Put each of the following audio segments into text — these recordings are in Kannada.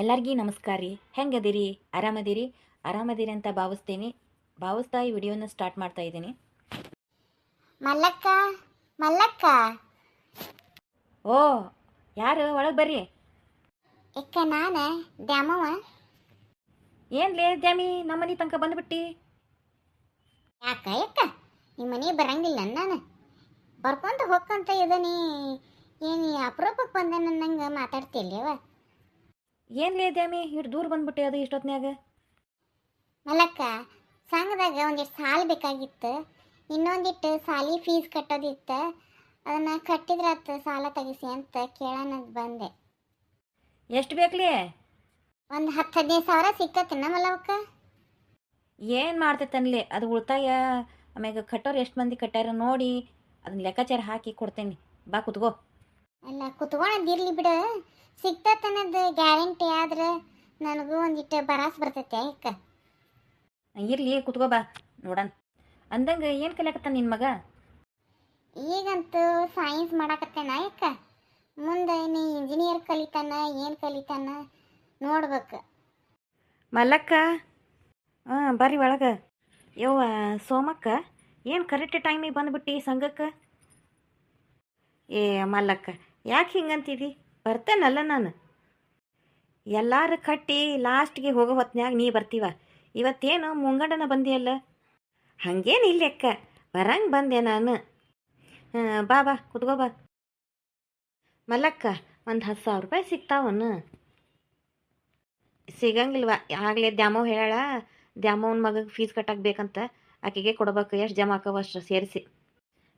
ಎಲ್ಲರಿಗೂ ನಮಸ್ಕಾರ ರೀ. ಹೆಂಗದಿರಿ? ಆರಾಮದಿರಿ? ಆರಾಮದಿರಿ ಅಂತ ಭಾವಿಸ್ತೀನಿ. ಭಾವಿಸ್ತಾ ಈ ವಿಡಿಯೋನ ಸ್ಟಾರ್ಟ್ ಮಾಡ್ತಾ ಇದ್ದೀನಿ. ಮಲ್ಲಕ್ಕ ಮಲ್ಲಕ್ಕ. ಓ ಯಾರು? ಒಳಗೆ ಬರ್ರಿ. ಇಕ್ಕ ನಾನ? ಏನು ಏನ್ಲೇ ದ್ಯಾಮಿ ನಮ್ಮ ಮನೆ ತನಕ ಬಂದ್ಬಿಟ್ಟಿ? ಯಾಕ ಯಾಕ ನಿಮ್ಮ ಮನೆ ಬರಂಗಿಲ್ಲ ನಾನು. ಬರ್ಕೊಂತ ಹೋಗ್ಕಂತ ಇದನಿ. ಏನು ಅಪರೂಪಕ್ಕೆ ಬಂದೆ ನಂಗೆ ಮಾತಾಡ್ತಿಲ್ಲವ? ಏನ್ಲೇ ದ್ಯಾಮಿ? ಇಷ್ಟು ದೂರ ಬಂದ್ಬಿಟ್ಟೆ ಅದು ಇಷ್ಟೊತ್ನ್ಯಾಗ? ಮಲಕ್ಕ ಸಂಘದಾಗ ಒಂದಿಷ್ಟು ಸಾಲ ಬೇಕಾಗಿತ್ತು. ಇನ್ನೊಂದಿಟ್ಟು ಸಾಲಿ ಫೀಸ್ ಕಟ್ಟೋದಿತ್ತು. ಅದನ್ನು ಕಟ್ಟಿದ್ರಾತ ಸಾಲ ತೆಗಿಸಿ ಅಂತ ಕೇಳೋಣ ಬಂದೆ. ಎಷ್ಟು ಬೇಕ್ಲೇ? ಒಂದು ಹತ್ತು ಹದಿನೈದು ಸಾವಿರ ಸಿಗ್ತತೇನ ಮಲವಕ್ಕ ಏನು ಮಾಡ್ತೈತನ್ಲಿ ಅದು ಉಳಿತಾಯ? ಆಮೇಲೆ ಕಟ್ಟೋರು ಎಷ್ಟು ಮಂದಿ ಕಟ್ಟಾರ ನೋಡಿ ಅದನ್ನ ಲೆಕ್ಕಾಚಾರ ಹಾಕಿ ಕೊಡ್ತೇನೆ. ಬಾ ಕುತ್ಕೋ. ಅಲ್ಲ ಕುತ್ಕೊಳದಿರ್ಲಿ ಬಿಡು. ಸಿಗ್ತತನ್ನೋದು ಗ್ಯಾರಂಟಿ ಆದ್ರೆ ನನಗೂ ಒಂದಿಟ್ಟು ಬರಾಸ್ ಬರ್ತೈತೆ ಅಕ್ಕ ಇರ್ಲಿ ಕುತ್ಕೋ ಬಾ ನೋಡನ್ ಅಂದಂಗೆ ಏನು ಕಲಿಯಾಕತ್ತ ನಿನ್ ಮಗ? ಈಗಂತೂ ಸೈನ್ಸ್ ಮಾಡಾಕತ್ತೇನ ಅಕ್ಕ ಮುಂದೆ ನೀ ಇಂಜಿನಿಯರ್ ಕಲಿತಾನ ಏನು ಕಲಿತಾನ ನೋಡ್ಬೇಕು. ಮಲ್ಲಕ್ಕ? ಹಾಂ ಬರ್ರಿ ಒಳಗೆ. ಯವ್ವ ಸೋಮಕ್ಕ ಏನು ಕರೆಕ್ಟ್ ಟೈಮಿಗೆ ಬಂದ್ಬಿಟ್ಟಿ ಸಂಘಕ್ಕೆ? ಏ ಮಲ್ಲಕ್ಕ ಯಾಕೆ ಹಿಂಗಂತಿದಿ? ಬರ್ತೇನಲ್ಲ ನಾನು. ಎಲ್ಲಾರು ಕಟ್ಟಿ ಲಾಸ್ಟ್ಗೆ ಹೋಗೋ ಹೊತ್ನ್ಯಾಗ ನೀ ಬರ್ತೀವ. ಇವತ್ತೇನು ಮುಂಗಡನ ಬಂದಿಯಲ್ಲ? ಹಂಗೇನಿಲ್ಲ ಅಕ್ಕ. ಬರಂಗೆ ಬಂದೆ ನಾನು. ಬಾ ಬಾ, ಕುತ್ಕೋ, ಬಾ. ಮಲ್ಲಕ್ಕ, ಒಂದು ಹತ್ತು ಸಾವಿರ ರೂಪಾಯಿ ಸಿಗ್ತಾವನು ಸಿಗಂಗಿಲ್ವ? ಆಗಲೇ ದ್ಯಾಮವ್ ಹೇಳ ದ್ಯಾಮವ್ನ ಮಗಗೆ ಫೀಸ್ ಕಟ್ಟಕ್ಕೆ ಬೇಕಂತ ಆಕೆಗೆ ಕೊಡ್ಬೇಕು, ಎಷ್ಟು ಜಮಾ ಆಕವ ಅಷ್ಟು ಸೇರಿಸಿ.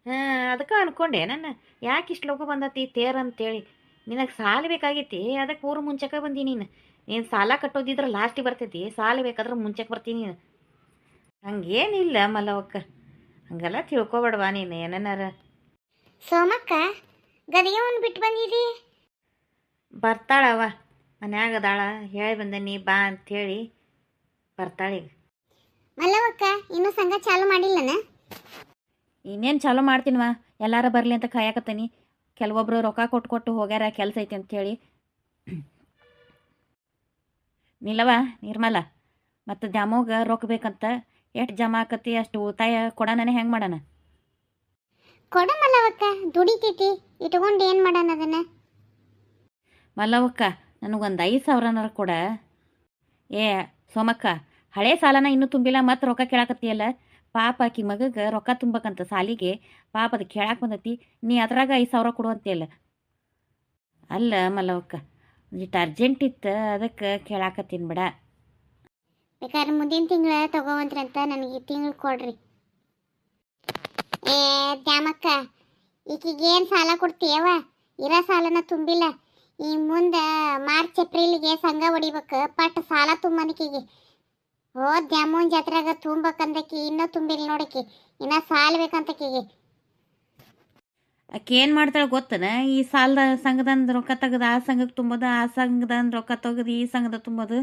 ಹಾಂ, ಅದಕ್ಕೆ ಅನ್ಕೊಂಡೆ ನಾನು ಯಾಕೆ ಇಷ್ಟು ಲೋಕ ಬಂದತಿ, ತೇರ್ ಅಂತೇಳಿ. ನಿನಗೆ ಸಾಲ ಬೇಕಾಗೈತಿ ಅದಕ್ಕೆ ಊರು ಮುಂಚೆಗೆ ಬಂದಿ ನೀನು. ನೀನು ಸಾಲ ಕಟ್ಟೋದಿದ್ರೆ ಲಾಸ್ಟಿಗೆ ಬರ್ತೈತಿ ಸಾಲ ಬೇಕಾದ್ರೆ ಮುಂಚೆಗೆ ಬರ್ತೀನಿ ನೀನು. ಹಂಗೇನಿಲ್ಲ ಮಲ್ಲವಕ್ಕ ಹಂಗೆಲ್ಲ ತಿಳ್ಕೊಬೇಡವಾ ನೀನು ಏನೇನಾರ ಸೋಮಕ್ಕ ಗದಿಗೆ ಒಂದು ಬಿಟ್ಟು ಬಂದಿದಿ? ಬರ್ತಾಳವ ಮನ್ಯಾಗ ಅದಾಳ ಹೇಳಿ ಬಂದನಿ ಬಾ ಅಂಥೇಳಿ ಬರ್ತಾಳೀಗ ಮಲ್ಲವಕ್ಕ ಇನ್ನೂ ಸಂಘ ಚಾಲು ಮಾಡಿಲ್ಲನ? ಇನ್ನೇನು ಚಾಲೂ ಮಾಡ್ತೀನಿವ ಎಲ್ಲಾರ ಬರಲಿ ಅಂತ ಕಾಯಕತ್ತೀನಿ. ಕೆಲವೊಬ್ರು ರೊಕ್ಕ ಕೊಟ್ಟು ಕೊಟ್ಟು ಹೋಗ್ಯಾರ ಕೆಲಸ ಐತಿ ಅಂತೇಳಿ. ನಿಲ್ಲವ ನಿರ್ಮಲ ಮತ್ತು ದ್ಯಾಮೋಗ ರೊಕ್ಕ ಬೇಕಂತ ಎಷ್ಟು ಜಮಾ ಆಕತಿ ಅಷ್ಟು ಉಳಿತಾಯ ಕೊಡೋಣನೆ ಹೆಂಗೆ ಮಾಡೋಣ ಕೊಡ ಮಲ್ಲವಕ್ಕ ದುಡಿತೈತಿ ಇಟ್ಕೊಂಡು ಏನು ಮಾಡೋಣ ಅದನ್ನ? ಮಲ್ಲವಕ್ಕ ನನಗೊಂದು ಐದು ಸಾವಿರನಾರ ಕೊಡ. ಏ ಸೋಮಕ್ಕ ಹಳೆ ಸಾಲನ ಇನ್ನೂ ತುಂಬಿಲ್ಲ ಮತ್ತೆ ರೊಕ್ಕ ಕೇಳಾಕತ್ತಿಯಲ್ಲ? ಪಾಪ ಆಕಿ ಮಗಗೆ ರೊಕ್ಕ ತುಂಬಕಂತ ಸಾಲಿಗೆ ಪಾಪ ಅದು ಕೇಳಾಕ ಬಂದತಿ, ನೀ ಅದ್ರಾಗ ಐದು ಸಾವಿರ ಇಲ್ಲ ಅಲ್ಲ ಮಲ್ಲವಕ್ಕ ಇಷ್ಟು ಅರ್ಜೆಂಟ್ ಇತ್ತು, ಅದಕ್ಕೆ ಕೇಳಾಕತ್ತೀನಿ ಬಿಡ. ಬೇಕಾದ್ರೆ ಮುಂದಿನ ತಿಂಗಳ ಅಂತ ನನಗೆ ಈ ತಿಂಗಳು ಕೊಡ್ರಿ. ಏ ದ್ಯಾಮಕ್ಕ ಈಕಿಗೇನು ಸಾಲ ಕೊಡ್ತೀಯವ ಇರೋ ಸಾಲನ ತುಂಬಿಲ್ಲ. ಈ ಮುಂದೆ ಮಾರ್ಚ್, ಏಪ್ರಿಲ್ಗೆ ಸಂಘ ಹೊಡಿಬೇಕು, ಪಟ್ ಸಾಲ ತುಂಬನಿಕಿಗೆ ಓ, ದ್ಯಾಮೋನ್ ಜಾತ್ರೆಗ ತುಂಬಬೇಕಂದಕಿ ಇನ್ನೂ ತುಂಬಿಲ್ಲ ನೋಡಕಿ, ಇನ್ನ ಸಾಲ ಬೇಕಂತಕಿಗೆ ಆಕೆ ಏನು ಮಾಡ್ತಾಳೆ ಗೊತ್ತನ? ಈ ಸಾಲದ ಸಂಘದಂದು ರೊಕ್ಕ ತೆಗೆದು, ಆ ಸಂಘಕ್ಕೆ ತುಂಬೋದು, ಆ ಸಂಘದಂದು ರೊಕ್ಕ ತೆಗೆದು, ಈ ಸಂಘದ ತುಂಬೋದು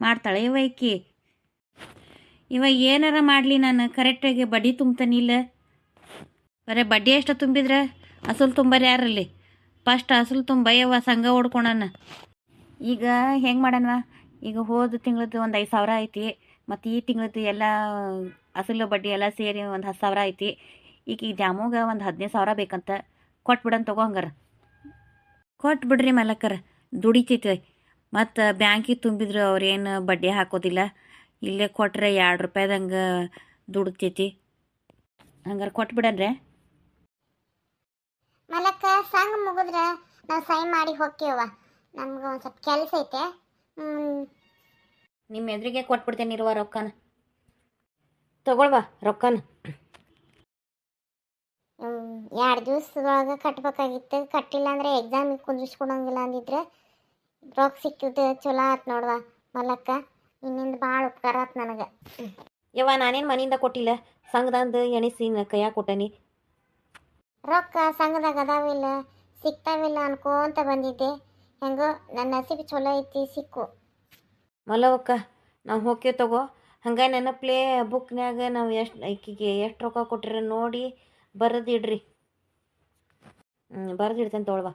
ಮಾಡ್ತಾಳೆ ಇವ ಈಕಿ. ಇವ ಏನಾರ ಮಾಡಲಿ ನಾನು, ಕರೆಕ್ಟಾಗಿ ಬಡ್ಡಿ ತುಂಬ್ತಾನೆ ಇಲ್ಲ. ಬರೇ ಬಡ್ಡಿ ಎಷ್ಟು ತುಂಬಿದ್ರೆ? ಅಸಲು ತುಂಬರು ಯಾರಲ್ಲಿ? ಫಸ್ಟ್ ಅಸಲು ತುಂಬ ಯವ್ವ ಸಂಘ ಹೊಡ್ಕೊಳಣ ಈಗ ಹೆಂಗೆ ಮಾಡೋಣವಾ? ಈಗ ಹೋದ ತಿಂಗಳದ್ದು ಒಂದು ಐದು ಸಾವಿರ ಐತಿ. ಮತ್ತು ಈ ತಿಂಗಳದ್ದು ಎಲ್ಲ ಅಸಲು ಬಡ್ಡಿ ಎಲ್ಲ ಸೇರಿ ಒಂದು ಹತ್ತು ಸಾವಿರ ಐತಿ. ಈಗ ಈ ಡ್ಯಾಮೋಗ ಒಂದು ಹದಿನೈದು ಸಾವಿರ ಬೇಕಂತ. ಕೊಟ್ಬಿಡನ್ ತಗೋ ಹಂಗಾರ. ಕೊಟ್ಬಿಡ್ರಿ ಮಲಕ್ಕರ ದುಡಿತೈತಿ ಮತ್ತು ಬ್ಯಾಂಕಿಗೆ ತುಂಬಿದ್ರು ಅವ್ರೇನು ಬಡ್ಡಿ ಹಾಕೋದಿಲ್ಲ. ಇಲ್ಲೇ ಕೊಟ್ರೆ ಎರಡು ರೂಪಾಯ್ದಂಗೆ ದುಡಿತೈತಿ. ಹಂಗಾರೆ ಕೊಟ್ಬಿಡನ್ರೆ ಮಲಕ್ಕ ಸಾಂಗ್ ಮುಗಿದ್ರೆ ನಾವು ಸೈ ಮಾಡಿ ಹೋಗ್ತೀವ ನಮ್ಗೆ ಒಂದು ಸ್ವಲ್ಪ ಕೆಲಸ ಐತೆ. ನಿಮ್ಮ ಎದುರಿಗೆ ಕೊಟ್ಬಿಡ್ತೀನಿ ಇರುವ ರೊಕ್ಕನ. ತಗೊಳ್ವಾ ರೊಕ್ಕನ. ಎರಡು ದಿವಸದೊಳಗೆ ಕಟ್ಟಬೇಕಾಗಿತ್ತು ಕಟ್ಟಿಲ್ಲ ಅಂದ್ರೆ ಎಕ್ಸಾಮಿಗೆ ಕುಂದಿಸ್ಕೊಡಂಗಿಲ್ಲ ಅಂದಿದ್ರೆ ರೊಕ್ಕ ಸಿಕ್ಕಿದ್ದು ಚಲೋ ಆತ್ ನೋಡ್ವಾ ಮಲಕ್ಕ ಇನ್ನಿಂದ ಭಾಳ ಉಪಕಾರ ಆತ್ ನನಗೆ. ಯವ್ವ ನಾನೇನು ಮನೆಯಿಂದ ಕೊಟ್ಟಿಲ್ಲ. ಸಂಘದಂದು ಎಣಿಸಿ ಕೈಯಾಗ ಕೊಟ್ಟನಿ. ರೊಕ್ಕ ಸಂಘದಾಗ ಅದಾವಿಲ್ಲ ಸಿಗ್ತಾವಿಲ್ಲ ಅನ್ಕೋಂತ ಬಂದಿದ್ದೆ. ಹೆಂಗೋ ನನ್ನ ನಸೀಬ್ ಚಲೋ ಐತಿ ಸಿಕ್ಕು. ಮಲ್ಲವಕ್ಕ ನಾವು ಹೋಗ್ತೀವಿ ತಗೋ. ಹಂಗೆ ನೆನಪ್ಲೇ ಬುಕ್ನ್ಯಾಗ ನಾವು ಎಷ್ಟು ಐಕಿಗೆ ಎಷ್ಟು ರೊಕ್ಕ ಕೊಟ್ಟಿರ ನೋಡಿ ಬರೆದಿಡ್ರಿ. ಹ್ಞೂ ಬರೆದಿಡ್ತೇನೆ ತೊಗೊಳ್ವಾ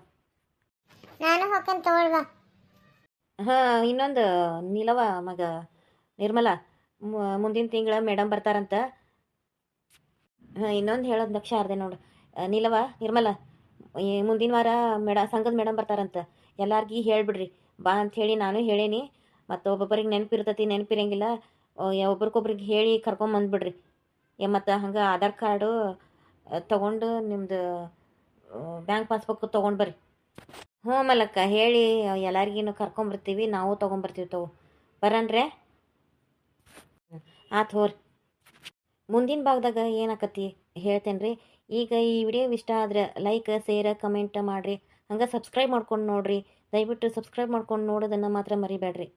ನಾನು ಹೋಗ್ತೇನೆ ತಗೊಳ್ವಾ ಹಾಂ ಇನ್ನೊಂದು ನೀಲವ ಮಗ ನಿರ್ಮಲ ಮುಂದಿನ ತಿಂಗಳ ಮೇಡಮ್ ಬರ್ತಾರಂತ. ಹಾಂ ಇನ್ನೊಂದು ಹೇಳೋದು ಲಕ್ಷ ನೋಡಿ. ನೋಡು ನೀಲವ ನಿರ್ಮಲ ಮುಂದಿನ ವಾರ ಮೇಡ ಸಂಘದ ಮೇಡಮ್ ಬರ್ತಾರಂತ. ಎಲ್ಲಾರ್ಗಿ ಹೇಳಿಬಿಡ್ರಿ. ಬಾ ಅಂತ ಹೇಳಿ ನಾನು ಹೇಳೇನಿ. ಮತ್ತು ಒಬ್ಬೊಬ್ಬರಿಗೆ ನೆನಪಿರ್ತತಿ, ನೆನಪಿರಂಗಿಲ್ಲ. ಒಬ್ರಿಗೊಬ್ರಿಗೆ ಹೇಳಿ ಕರ್ಕೊಂಬಂದ್ಬಿಡ್ರಿ ಮತ್ತು ಹಂಗೆ ಆಧಾರ್ ಕಾರ್ಡು ತೊಗೊಂಡು ನಿಮ್ಮದು ಬ್ಯಾಂಕ್ ಪಾಸ್ಬುಕ್ ತೊಗೊಂಡು ಬರ್ರಿ. ಹ್ಞೂ ಮಲಕ್ಕ ಹೇಳಿ ಎಲ್ಲರಿಗೂ ಕರ್ಕೊಂಬರ್ತೀವಿ ನಾವು ತೊಗೊಂಬರ್ತೀವಿ ತಗೋ. ಬರನ್ರೆ? ಆತು ಹೋರಿ. ಮುಂದಿನ ಭಾಗದಾಗ ಏನಾಕತಿ ಹೇಳ್ತೇನೆ ರೀ ಈಗ ಈ ವಿಡಿಯೋ ಇಷ್ಟ ಆದ್ರೆ ಲೈಕ್ ಶೇರ್ ಕಮೆಂಟ್ ಮಾಡಿರಿ. ಹಂಗೆ ಸಬ್ಸ್ಕ್ರೈಬ್ ಮಾಡ್ಕೊಂಡು ನೋಡಿರಿ. ದಯವಿಟ್ಟು ಸಬ್ಸ್ಕ್ರೈಬ್ ಮಾಡ್ಕೊಂಡು ನೋಡೋದನ್ನು ಮಾತ್ರ ಮರಿಬೇಡ್ರಿ.